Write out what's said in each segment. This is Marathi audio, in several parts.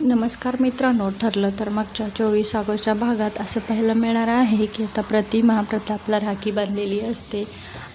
नमस्कार मित्रांनो ठरलं तर मागच्या चोवीस ऑगस्टच्या भागात असं पाहायला मिळणार आहे की आता प्रतिमा प्रतापला राखी बांधलेली असते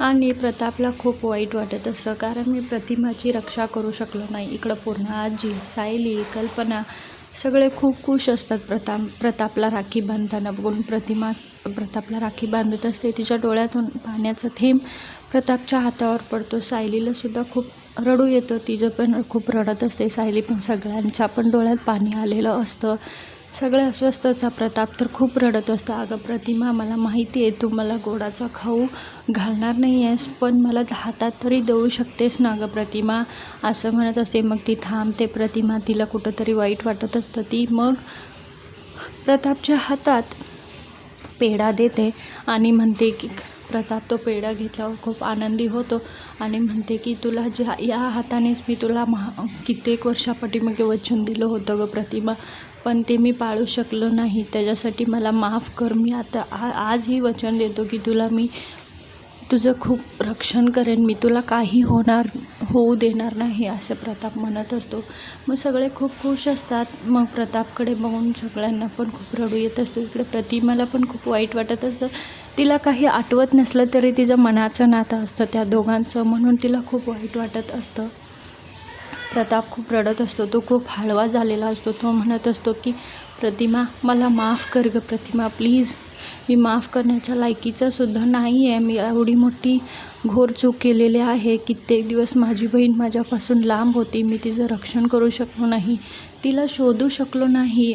आणि प्रतापला खूप वाईट वाटत असतं कारण मी प्रतिमाची रक्षा करू शकलो नाही. इकडं पूर्ण आजी सायली कल्पना सगळे खूप खुश असतात. प्रताप प्रतापला राखी बांधताना बघून प्रतिमा प्रतापला राखी बांधत असते. तिच्या डोळ्यातून पाण्याचा थेंब प्रतापच्या हातावर पडतो. सायलीला सुद्धा खूप रडू येतं. तिचं पण खूप रडत असते. सायली पण सगळ्यांच्या पण डोळ्यात पाणी आलेलं असतं. सगळे अस्वस्थ असतात. प्रताप तर खूप रडत असतं. अगं प्रतिमा मला माहिती आहे तू मला गोडाचा खाऊ घालणार नाही आहेस पण मला हातात तरी देऊ शकतेस ना अगं प्रतिमा? असं म्हणत असते. मग ती थांबते. प्रतिमा तिला कुठंतरी वाईट वाटत असतं. ती मग प्रतापच्या हातात पेढा देते आणि म्हणते की प्रताप तो पेढा घेतल्यावर खूप आनंदी होतो आणि म्हणते की तुला ज्या या हातानेच मी तुला महा कित्येक वर्षापाठीमागे वचन दिलं होतं ग प्रतिमा पण ते मी पाळू शकलो नाही. त्याच्यासाठी मला माफ कर. मी आता आ आजही वचन देतो की तुला मी तुझं खूप रक्षण करेन. मी तुला काही होणार होऊ देणार नाही असं प्रताप म्हणत असतो. मग सगळे खूप खुश असतात. मग प्रतापकडे बघून सगळ्यांना पण खूप रडू येत असतो. इकडे प्रतिमाला पण खूप वाईट वाटत असतं. तिला काही आठवत नसलं तरी तिचं मनाचं नातं असतं त्या दोघांचं म्हणून तिला खूप वाईट वाटत असतं. प्रताप खूप रडत असतो. तो खूप हळवा झालेला असतो. तो म्हणत असतो की प्रतिमा मला माफ कर ग प्रतिमा प्लीज. मी माफ करण्याच्या लायकीचा सुद्धा नाही आहे मी एवढी मोठी घोर चूक केलेली आहे. कित्येक दिवस माझी बहीण माझ्यापासून लांब होती. मी तिचं रक्षण करू शकलो नाही. तिला शोधू शकलो नाही.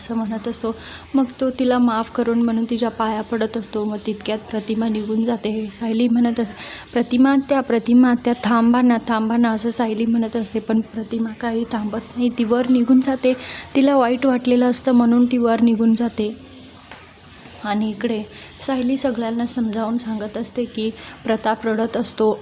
असं म्हणत असतो. मग तो तिला माफ करून म्हणून तिच्या पाया पडत असतो. मग तितक्यात प्रतिमा निघून जाते. सायली म्हणत अस प्रतिमा त्या प्रतिमा त्या थांबा ना थांबा ना असं सायली म्हणत असते. पण प्रतिमा काही थांबत नाही. ती वर निघून जाते. तिला वाईट वाटलेलं असतं म्हणून ती वर निघून जाते. आणि इकडे सायली सगळ्यांना समजावून सांगत असते की प्रताप रडत असतो.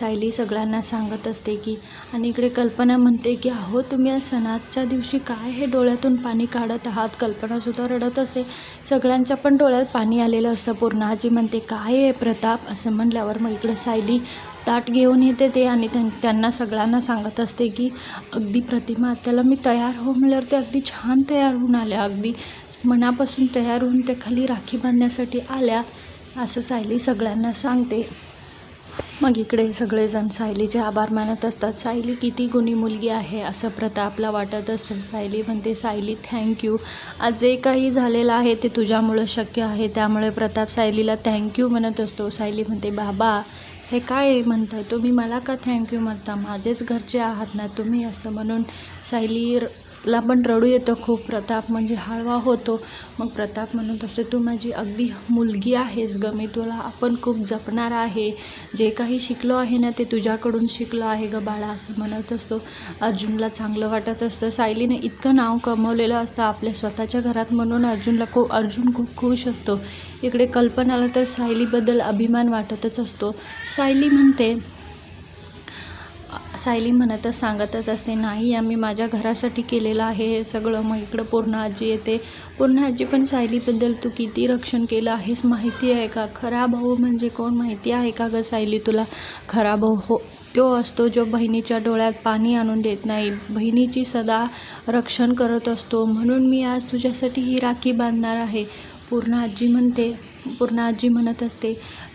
सायली सगळ्यांना सांगत असते की आणि इकडे कल्पना म्हणते की अहो तुम्ही या सणाच्या दिवशी काय हे डोळ्यातून पाणी काढत आहात? कल्पनासुद्धा रडत असते. सगळ्यांच्या पण डोळ्यात पाणी आलेलं असतं. पूर्ण आजी म्हणते काय आहे प्रताप? असं म्हणल्यावर मग इकडे सायली ताट घेऊन येते ते आणि त्यां त्यांना सगळ्यांना सांगत असते की अगदी प्रतिमा त्याला मी तयार हो म्हणल्यावर ते अगदी छान तयार होऊन आल्या. अगदी मनापासून तयार होऊन ते खाली राखी बांधण्यासाठी आल्या. असं सायली सगळ्यांना सांगते. मग इकडे सगळेजण सायलीचे आभार मानत असतात. सायली किती गुणी मुलगी आहे असं प्रतापला वाटत असतं. सायली म्हणते सायली थँक्यू आज जे काही झालेलं आहे ते तुझ्यामुळं शक्य आहे. त्यामुळे प्रताप सायलीला थँक्यू म्हणत असतो. सायली म्हणते बाबा हे काय म्हणताय? तुम्ही मला का थँक्यू म्हणता? माझेच घरचे आहात ना तुम्ही? असं म्हणून सायली ला पण रडू येतं खूप. प्रताप म्हणजे हळवा होतो. मग प्रताप म्हणत असतो तू माझी अगदी मुलगी आहेस ग. मी तुला आपण खूप जपणार आहे. जे काही शिकलो आहे ना ते तुझ्याकडून शिकलो आहे ग बाळा असं म्हणत असतो. अर्जुनला चांगलं वाटत असतं. सायलीने इतकं नाव कमवलेलं असतं आपल्या स्वतःच्या घरात म्हणून अर्जुनला खूप अर्जुन खूप खुश असतो. इकडे कल्पनाला तर सायलीबद्दल अभिमान वाटतच असतो. सायली म्हणते सायली म्हणतच सांगतच असते नाही आम्ही माझ्या घरासाठी केलेलं आहे हे सगळं. मग इकडं पूर्ण आजी येते. पूर्ण आजी पण सायलीबद्दल तू किती रक्षण केलं आहेस? माहिती आहे का? खरा भाऊ म्हणजे कोण? माहिती आहे का गं सायली तुला? खरा भाऊ हो तो असतो जो बहिणीच्या डोळ्यात पाणी आणून देत नाही. बहिणीची सदा रक्षण करत असतो. म्हणून मी आज तुझ्यासाठी ही राखी बांधणार आहे. पूर्ण आजी म्हणते पूर्ण आजी म्हणत असते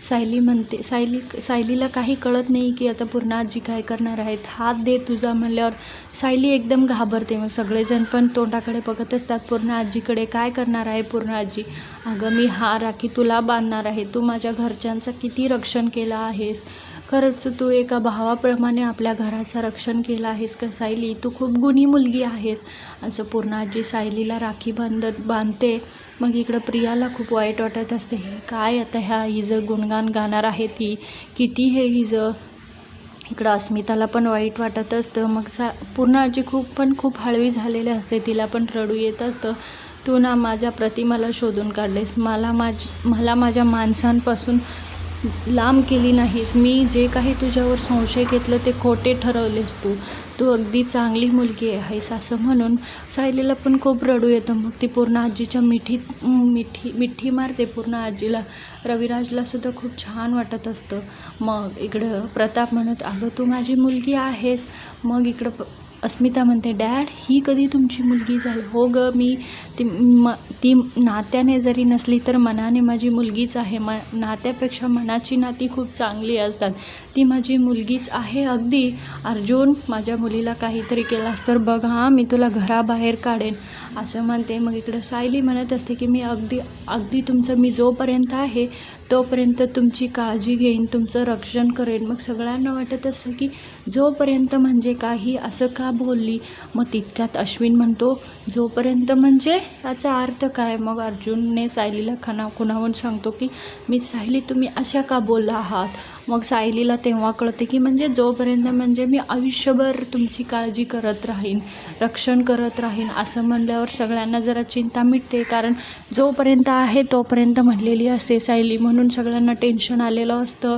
सायली म्हणते सायली सायलीला काही कळत नाही की आता पूर्ण आजी काय करणार आहेत. हात दे तुझा म्हणल्यावर सायली एकदम घाबरते. मग सगळेजण पण तोंडाकडे बघत असतात पूर्ण आजीकडे काय करणार आहे पूर्ण आजी? अगं मी हा राखी तुला बांधणार आहे. तू माझ्या घरच्यांचं किती रक्षण केलं आहेस? खरंच तू एका भावाप्रमाणे आपल्या घराचं रक्षण केलं आहेस का सायली? तू खूप गुणी मुलगी आहेस. असं पूर्ण आजी सायलीला राखी बांधत बांधते. मग इकडं प्रियाला खूप वाईट वाटत असते. काय आता ह्या हिजं गुणगान गाणार आहे ती? किती हे हिजं? इकडं अस्मिताला पण वाईट वाटत असतं. मग सा पूर्ण आजी खूप पण खूप हळवी झालेली असते. तिला पण रडू येत असतं. तू ना माझ्या प्रतिमाला शोधून काढलेस. मला माझ मला माझ्या माणसांपासून लांब केली नाहीस. मी जे काही तुझ्यावर संशय घेतलं ते खोटे ठरवलेस तू. तू अगदी चांगली मुलगी आहेस असं म्हणून सायलीला पण खूप रडू येतं. मग ती पूर्ण आजीच्या मिठीत मिठी मिठी मारते पूर्ण आजीला. रविराजला सुद्धा खूप छान वाटत असतं. मग इकडं प्रताप म्हणत अगं तू माझी मुलगी आहेस. मग इकडं प- अस्मिता म्हणते डॅड ही कधी तुमची मुलगी झाली? हो ग मी ती म ती नात्याने जरी नसली तर मनाने माझी मुलगीच आहे. म नात्यापेक्षा मनाची नाती खूप चांगली असतात. ती माझी मुलगीच आहे अगदी. अर्जुन माझ्या मुलीला काहीतरी केलास तर बघ हां मी तुला घराबाहेर काढेन. असं म्हणते. मग इकडं सायली म्हणत असते की मी अगदी अगदी तुमचं मी जोपर्यंत आहे तोपर्यंत तुमची काळजी घेईन तुमचं रक्षण करेन. मग सगळ्यांना वाटत असतं की जोपर्यंत म्हणजे काही असं का बोलली? मग तितक्यात अश्विन म्हणतो जोपर्यंत म्हणजे? याचा अर्थ काय? मग अर्जुनने सायलीला खना खुणावून सांगतो की मी सायली तुम्ही अशा का बोलला आहात? मग सायलीला तेव्हा कळते की म्हणजे जोपर्यंत म्हणजे मी आयुष्यभर तुमची काळजी करत राहीन रक्षण करत राहीन असं म्हणल्यावर सगळ्यांना जरा चिंता मिटते. कारण जोपर्यंत आहे तोपर्यंत म्हणलेली असते सायली. म्हणून सगळ्यांना टेन्शन आलेलं असतं.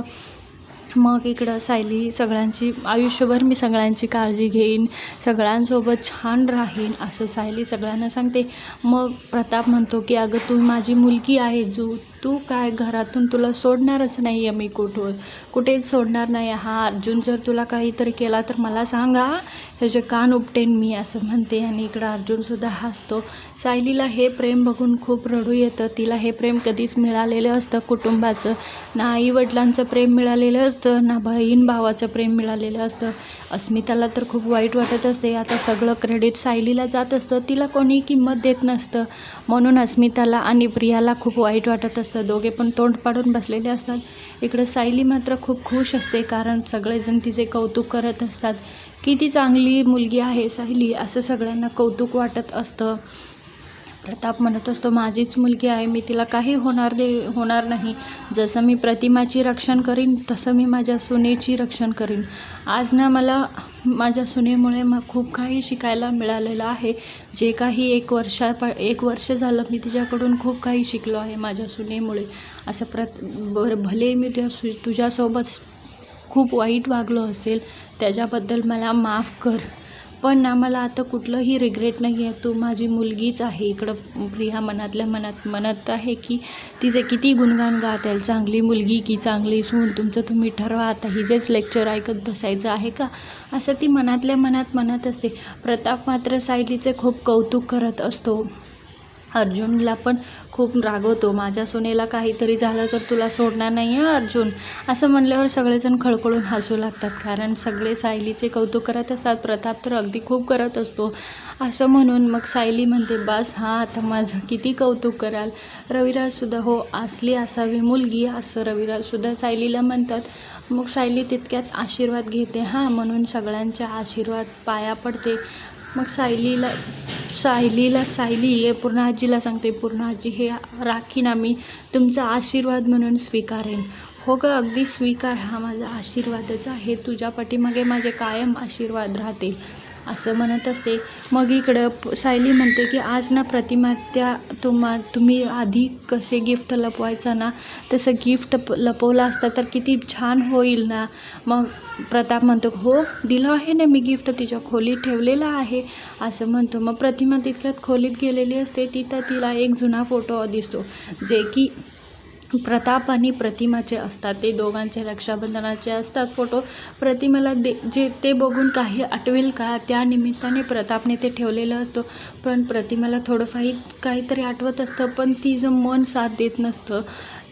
मग इकडं सायली सगळ्यांची आयुष्यभर मी सगळ्यांची काळजी घेईन सगळ्यांसोबत छान राहीन असं सायली सगळ्यांना सांगते. मग प्रताप म्हणतो की अगं तू माझी मुलगी आहे जू तू काय घरातून तुला सोडणारच नाही आहे मी कुठून. कुठेच सोडणार नाही. हा अर्जुन जर तुला काहीतरी केला तर मला सांगा. ह्याचे कान उपटेन मी असं म्हणते आणि इकडं अर्जुनसुद्धा हसतो. सायलीला हे प्रेम बघून खूप रडू येतं. तिला हे प्रेम कधीच मिळालेलं असतं कुटुंबाचं. ना आईवडिलांचं प्रेम मिळालेलं असतं ना बहीण भावाचं प्रेम मिळालेलं असतं. अस्मिताला तर खूप वाईट वाटत असते. आता सगळं क्रेडिट सायलीला जात असतं. तिला कोणी किंमत देत नसतं. म्हणून अस्मिताला आणि प्रियाला खूप वाईट वाटत असतं. असतं दोघे पण तोंड पाडून बसलेले असतात. इकडं सायली मात्र खूप खुश असते कारण सगळेजण तिचे कौतुक करत असतात. किती चांगली मुलगी आहे सायली असं सगळ्यांना कौतुक वाटत असतं. प्रताप म्हणत असतो माझीच मुलगी आहे मी तिला काही होणार दे होणार नाही. जसं मी प्रतिमाची रक्षण करीन तसं मी माझ्या सुनेची रक्षण करीन. आज ना मला माझ्या सुनेमुळे मग खूप काही शिकायला मिळालेलं आहे. जे काही एक वर्षा एक वर्ष झालं मी तिच्याकडून खूप काही शिकलो आहे माझ्या सुनेमुळे. असं प्रत बरं भले मी तुझ्या सु तुझ्यासोबत खूप वाईट वागलो असेल त्याच्याबद्दल मला माफ कर. पण ना मला आता कुठलंही रिग्रेट नाही आहे तू माझी मुलगीच आहे. इकडं प्रिया मनातल्या मनात म्हणत आहे की तिचे किती गुणगान गात आहे. चांगली मुलगी की चांगली सून तुमचं तुम्ही ठरवा. आता हिजेच लेक्चर ऐकत बसायचं आहे का? असं ती मनातल्या मनात म्हणत असते. प्रताप मात्र सायलीचे खूप कौतुक करत असतो. अर्जुनला पण खूप रागवतो माझ्या सुनेला काहीतरी झालं तर तुला सोडणार नाही आहे अर्जुन? असं म्हणल्यावर सगळेजण खळखळून हसू लागतात. कारण सगळे सायलीचे कौतुक करत असतात. प्रताप तर अगदी खूप करत असतो. असं म्हणून मग सायली म्हणते बस हां आता माझं किती कौतुक कराल? रविराजसुद्धा हो असली असावी मुलगी असं रविराजसुद्धा सायलीला म्हणतात. मग सायली तितक्यात आशीर्वाद घेते. हां म्हणून सगळ्यांच्या आशीर्वाद पाया पडते. मग सायलीला सायलीला सायली हे पूर्ण आजीला सांगते पूर्ण आजी हे राखीन आम्ही तुमचा आशीर्वाद म्हणून स्वीकारेन. हो ग अगदी स्वीकार. हा माझा आशीर्वादच आहे. तुझ्या पाठीमागे माझे कायम आशीर्वाद राहतील. असं म्हणत असते. मग इकडं सायली म्हणते की आज ना प्रतिमा त्या तुम्हा तुम्ही आधी कसे गिफ्ट लपवायचा ना? तसं गिफ्ट लपवलं असतं तर किती छान होईल ना? मग प्रताप म्हणतो हो दिलं आहे ना मी गिफ्ट तिच्या खोलीत ठेवलेलं आहे. असं म्हणतो. मग प्रतिमा तितक्यात खोलीत गेलेली असते तिथं तिला एक जुना फोटो दिसतो. जे की प्रताप आणि प्रतिमाचे असतात. ते दोघांचे रक्षाबंधनाचे असतात. फोटो प्रतिमेला दे जे ते बघून काही आठवेल का? त्या निमित्ताने प्रतापने ते ठेवलेलं असतो. पण प्रतिमेला थोडंफार काहीतरी आठवत असतं पण तिचं मन साथ देत नसतं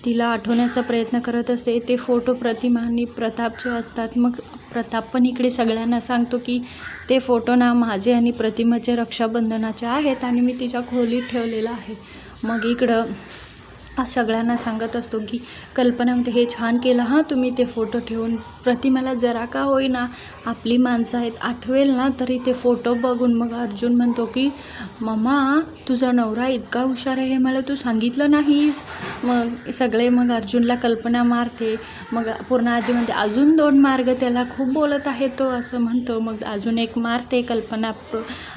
तिला आठवण्याचा प्रयत्न करत असते. ते फोटो प्रतिमा आणि प्रतापचे असतात. मग प्रताप पण इकडे सगळ्यांना सांगतो की ते फोटो ना माझे आणि प्रतिमाचे रक्षाबंधनाचे आहेत आणि मी तिच्या खोलीत ठेवलेलं आहे. मग इकडं सगळ्यांना सांगत असतो की कल्पना म्हणते हे छान केलं हां तुम्ही ते फोटो ठेवून प्रतिमाला जरा का होईना आपली माणसं आहेत आठवेल ना तरी ते फोटो बघून. मग अर्जुन म्हणतो की मम्मा तुझा नवरा इतका हुशार आहे हे मला तू सांगितलं नाहीस. मग सगळे मग अर्जुनला कल्पना मारते. मग पूर्ण आजी म्हणते अजून दोन मार्ग त्याला खूप बोलत आहे तो असं म्हणतो. मग अजून एक मारते कल्पना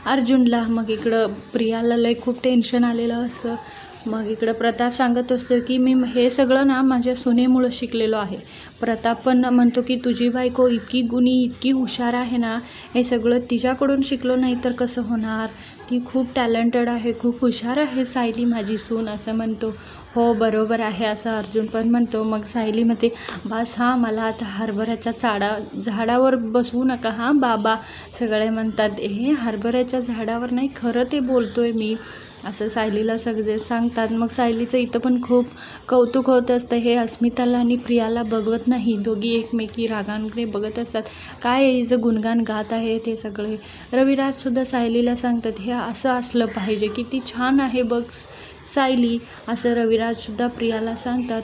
अर्जुनला. मग इकडं प्रियाला लय खूप टेन्शन आलेलं असतं मग इकडं प्रताप सांगत असतो की मी हे सगळं ना माझ्या सुनेमुळं शिकलेलो आहे. प्रताप पण म्हणतो की तुझी बायको इतकी गुणी इतकी हुशार आहे ना हे सगळं तिच्याकडून शिकलो नाही तर कसं होणार? ती खूप टॅलेंटेड आहे खूप हुशार आहे सायली माझी सून असं म्हणतो. हो बरोबर आहे असं अर्जुन पण म्हणतो. मग सायली म्हणते बास हां मला आता हरभऱ्याच्या चाडा झाडावर बसवू नका हां बाबा सगळे म्हणतात. हे हरभऱ्याच्या झाडावर नाही खरं ते बोलतो आहे मी असं सायलीला सगळे सांगतात. मग सायलीचं इथं पण खूप कौतुक होत असतं. हे अस्मिताला आणि प्रियाला बघवत नाही. दोघी एकमेकी रागांकडे बघत असतात. काय हिचं गुणगान गात आहे ते सगळे? रविराजसुद्धा सायलीला सांगतात हे असं असलं पाहिजे. किती छान आहे बघ. सायली असं रविराजसुद्धा प्रियाला सांगतात.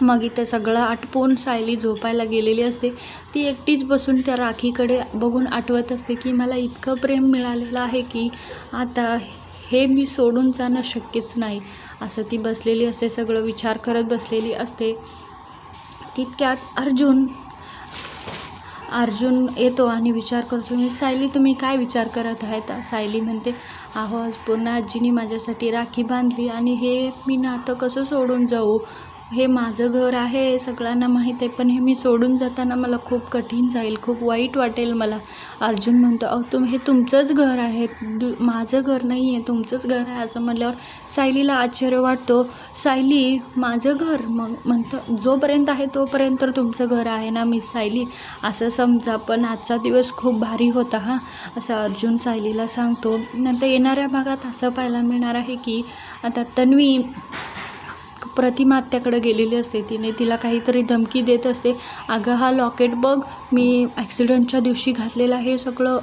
मग इथे सगळं आटपून सायली झोपायला गेलेली असते. ती एकटीच बसून त्या राखीकडे बघून आठवत असते की मला इतकं प्रेम मिळालेलं आहे की आता हे मी सोडून जाणं शक्यच नाही. असं ती बसलेली असते सगळं विचार करत बसलेली असते. तितक्यात अर्जुन अर्जुन येतो आणि विचार करतो मी सायली तुम्ही काय विचार करत आहेत? सायली म्हणते अहो आज पूर्ण आजीने माझ्यासाठी राखी बांधली आणि हे मी नातं कसं सोडून जाऊ? हे माझं घर आहे हे सगळ्यांना माहीत आहे पण हे मी सोडून जाताना मला खूप कठीण जाईल खूप वाईट वाटेल मला. अर्जुन म्हणतो अहो तुम हे तुमचंच घर आहे दु माझं घर नाही आहे तुमचंच घर आहे असं म्हणल्यावर सायलीला आश्चर्य वाटतो. सायली माझं घर? मग म्हणतं जोपर्यंत आहे तोपर्यंत तर तुमचं घर आहे ना मिस सायली? असं समजा पण आजचा दिवस खूप भारी होता हां असं अर्जुन सायलीला सांगतो. नंतर येणाऱ्या भागात असं पाहायला मिळणार आहे की आता तन्वी प्रतिमा आत्याकडे गेलेली असते. तिने तिला काहीतरी धमकी देत असते. अगं हा लॉकेट बघ. मी ॲक्सिडेंटच्या दिवशी घातलेलं हे सगळं.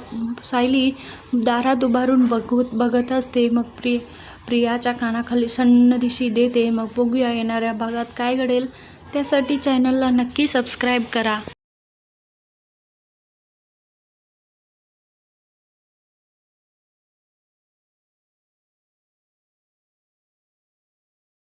सायली दारात उभारून बघत बघत असते. मग प्रिय प्रियाच्या कानाखाली सन्न दिशी देते. मग बघूया येणाऱ्या भागात काय घडेल. त्यासाठी चॅनलला नक्की सबस्क्राईब करा.